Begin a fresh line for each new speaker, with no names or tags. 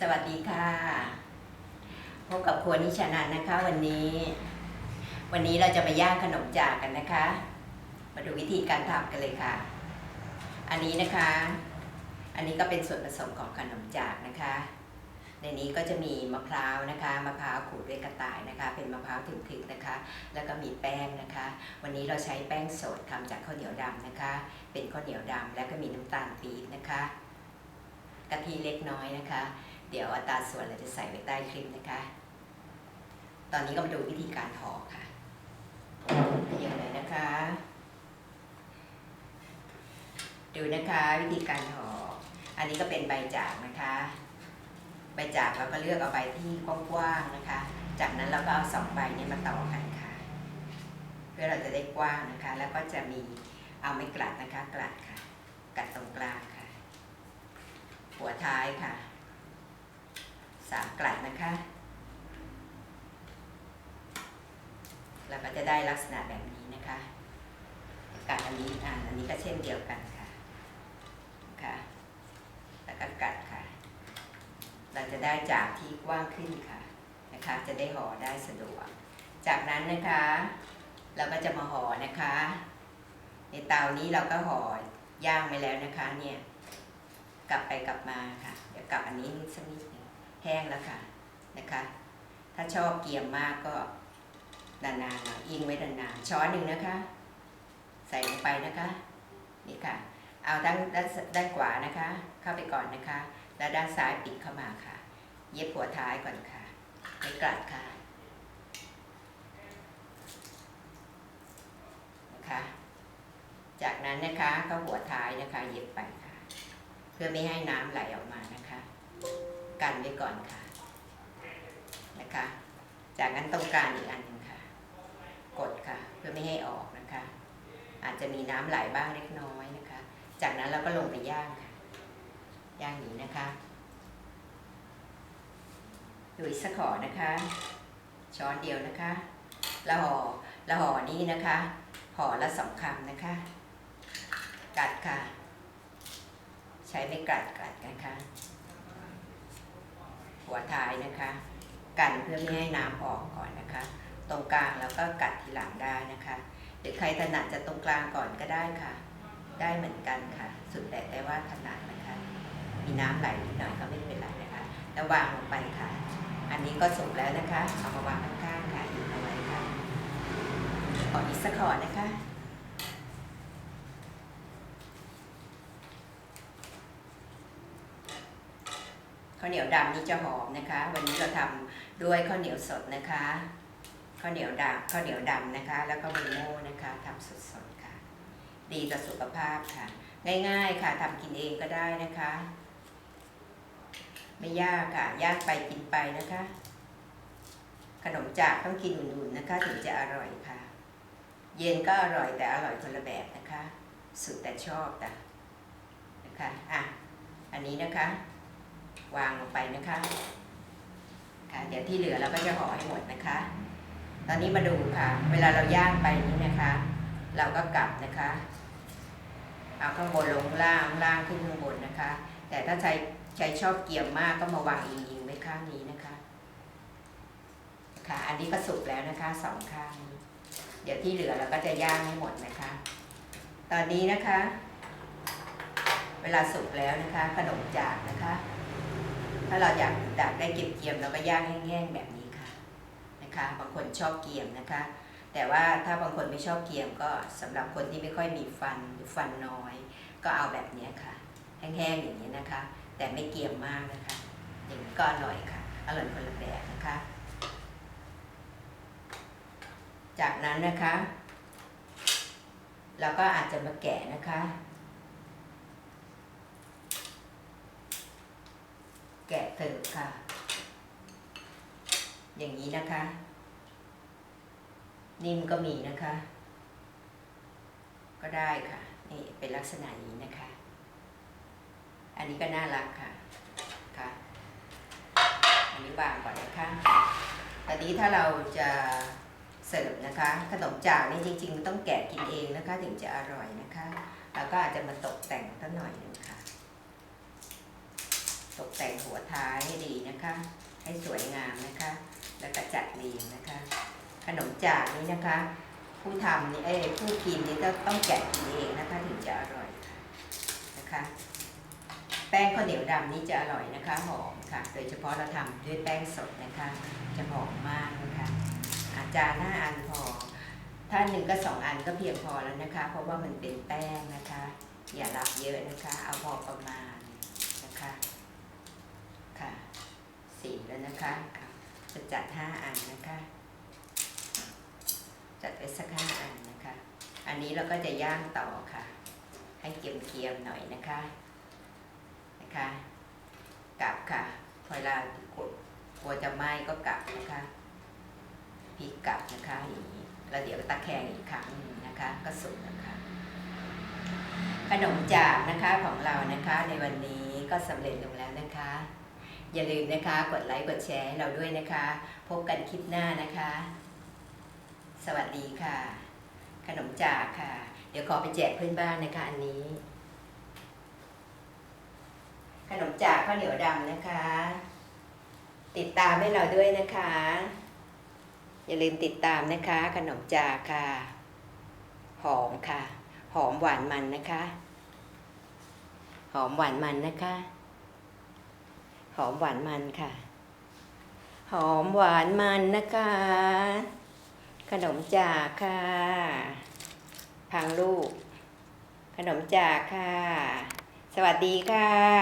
สวัสดีค่ะพบกับครัวนิชานันนะคะ วันนี้ วันนี้เราจะมาย่างขนมจากกันนะคะ มาดูวิธีการทำกันเลยค่ะ อันนี้นะคะ อันนี้ก็เป็นส่วนผสมของขนมจากนะคะ ในนี้ก็จะมีมะพร้าวนะคะมะพร้าวขูดด้วยกระต่ายนะคะ เป็นมะพร้าวถึกนะคะ แล้วก็มีแป้งนะคะ วันนี้เราใช้แป้งสดทำจากข้าวเหนียวดำนะคะ เป็นข้าวเหนียวดำแล้วก็มีน้ำตาลปี๊บนะคะกะทิเล็กน้อยนะคะ เดี๋ยวอัตราส่วนเราจะใส่ไว้ใต้คลิปนะคะ ตอนนี้ก็มาดูวิธีการห่อค่ะอย่างไรนะคะ ดูนะคะวิธีการห่ออันนี้ก็เป็นใบจากนะคะ ใบจากเราก็เลือกเอาใบที่กว้างๆนะคะ จากนั้นเราก็เอาสองใบนี้มาต่อกันค่ะ เพื่อเราจะได้กว้างนะคะ แล้วก็จะมีเอาไม้กลัดนะคะกลัดค่ะ กัดตรงกลางค่ะ หัวท้ายค่ะ สามกลัดนะคะ เราก็จะได้ลักษณะแบบนี้นะคะกัดอันนี้อ่าอันนี้ก็เช่นเดียวกันค่ะค่ะแล้วก็กัดค่ะ เราจะได้จากที่กว้างขึ้นค่ะนะคะ จะได้ห่อได้สะดวก จากนั้นนะคะ เราก็จะมาห่อนะคะ ในเตานี้เราก็ห่อย่างไปแล้วนะคะเนี่ยกลับไปกลับมาค่ะ เดี๋ยวกลับอันนี้นิดสักนิด แห้งแล้วค่ะนะคะ ถ้าชอบเกรียมมากก็นานๆหน่อยอิงไว้นานๆช้อนหนึ่งนะคะ ใส่ลงไปนะคะนี่ค่ะ เอาด้านด้านด้านขวานะคะ เข้าไปก่อนนะคะ แล้วด้านซ้ายปิดเข้ามาค่ะ เย็บหัวท้ายก่อนค่ะไม่กลัดค่ะนะคะจากนั้นนะคะก็หัวท้ายนะคะ เย็บไปค่ะ เพื่อไม่ให้น้ำไหลออกมานะคะ กันไว้ก่อนค่ะนะคะ จากนั้นตรงกางอีกอันหนึงค่ะ กดค่ะ เพื่อไม่ให้ออกนะคะ อาจจะมีน้ำไหลบ้างเล็กน้อยนะคะ จากนั้นเราก็ลงไปย่างค่ะ ย่างอย่างนี้นะคะดูอีกสักขอนะคะ ช้อนเดียวนะคะล้วห่อล้วห่อนี้นะคะห่อละสองคำนะคะ กัดค่ะ ใช้ไม่กัดกัดกันะคะ หัวท้ายนะคะ กันเพื่อไม่ให้น้ำออกก่อนนะคะ ตรงกลางแล้วก็กัดทีหลังได้นะคะ หรือใครถนัดจะตรงกลางก่อนก็ได้ค่ะ ได้เหมือนกันค่ะ สุดแต่แต่ว่าถนัดนะคะ มีน้ำไหลนิดหน่อยก็ไม่เป็นไรนะคะแล้ววางลงไปค่ะ อันนี้ก็สุกแล้วนะคะเอามาวางข้างๆค่ะอีกเอาไว้ค่ะขออีกสักขอนะคะ ข้าวเหนียวดำนี่จะหอมนะคะ วันนี้เราทำด้วยข้าวเหนียวสดนะคะข้าวเหนียวดำข้าวเหนียวดำนะคะ แล้วก็มะโม่นะคะทำสดๆค่ะ ดีต่อสุขภาพค่ะ ง่ายๆค่ะทำกินเองก็ได้นะคะ ไม่ยากค่ะ ยากไปกินไปนะคะ ขนมจากต้องกินอุ่นๆนะคะ ถึงจะอร่อยค่ะ เย็นก็อร่อยแต่อร่อยคนละแบบนะคะ สุดแต่ชอบแต่นะคะอะอันนี้นะคะ วางลงไปนะคะค่ะเดี๋ยวที่เหลือเราก็จะห่อให้หมดนะคะ ตอนนี้มาดูค่ะ เวลาเราย่างไปนี้นะคะ เราก็กลับนะคะเอาข้างบนลงล่างล่างขึ้นข้างบนนะคะ แต่ถ้าใช้ใช้ชอบเกี่ยมมากก็มาวางอิงๆไว้ข้างนี้นะคะ ค่ะ อันนี้ก็สุกแล้วนะคะสองข้าง เดี๋ยวที่เหลือเราก็จะย่างให้หมดนะคะ ตอนนี้นะคะ เวลาสุกแล้วนะคะ ขนมจากนะคะ ถ้าเราอยากดักได้เก็บเกียมเราก็ย่างแห้งๆแบบนี้ค่ะนะคะ บางคนชอบเกียมนะคะ แต่ว่าถ้าบางคนไม่ชอบเกียมก็สำหรับคนที่ไม่ค่อยมีฟันหรือฟันน้อย ก็เอาแบบนี้ค่ะ แห้งๆอย่างนี้นะคะ แต่ไม่เกียมมากนะคะ อย่างนี้ก็อร่อยค่ะอร่อยคนละแบบนะคะ จากนั้นนะคะเราก็อาจจะมาแกะนะคะ แกะเติบค่ะ อย่างนี้นะคะ นิ่มก็มีนะคะ ก็ได้ค่ะ นี่เป็นลักษณะนี้นะคะ อันนี้ก็น่ารักค่ะค่ะ อันนี้วางก่อนนะคะตอนนี้ถ้าเราจะเสิร์ฟนะคะ ขนมจากนี่จริง ๆ ต้องแกะกินเองนะคะ ถึงจะอร่อยนะคะ แล้วก็อาจจะมาตกแต่งสักหน่อยหนึงค่ะ ตกแต่งหัวท้ายให้ดีนะคะ ให้สวยงามนะคะ แล้วก็จัดเรียงนะคะ ขนมจากนี้นะคะ ผู้ทำนี่เอ้ผู้กินนี่ก็ต้องแกะกินเองนะคะ ถึงจะอร่อยค่ะนะคะ แป้งข้าวเหนียวดำนี่จะอร่อยนะคะหอมค่ะ โดยเฉพาะเราทำด้วยแป้งสดนะคะ จะหอมมากนะคะ อาจารย์ห้าอันพอถ้าหนึ่งก็สองอันก็เพียงพอแล้วนะคะ เพราะว่ามันเป็นแป้งนะคะ อย่ารับเยอะนะคะ เอาพอประมาณนะคะ สี่แล้วนะคะจะจัดห้าอันนะคะ จัดไปสักห้าอันนะคะ อันนี้เราก็จะย่างต่อค่ะ ให้เกียมๆหน่อยนะคะนะคะกลับค่ะเวลากดกลัวจะไหม้ก็กลับนะคะพลิกกลับนะคะอย่างนี้แล้วเดี๋ยวตะแคงอีกครั้งหนึ่งนะคะ ก็สุกนะคะ ขนมจากนะคะของเรานะคะในวันนี้ก็สำเร็จลงแล้วนะคะ อย่าลืมนะคะ กดไลค์กดแชร์ให้เราด้วยนะคะ พบกันคลิปหน้านะคะ สวัสดีค่ะ ขนมจากค่ะ เดี๋ยวขอไปแจกเพื่อนบ้านนะคะ อันนี้ ขนมจากข้าวเหนียวดำนะคะ ติดตามให้เราด้วยนะคะ อย่าลืมติดตามนะคะ ขนมจากค่ะ หอมค่ะ หอมหวานมันนะคะ หอมหวานมันนะคะ หอมหวานมันค่ะ หอมหวานมันนะคะ ขนมจากค่ะ พังลูก ขนมจากค่ะ สวัสดีค่ะ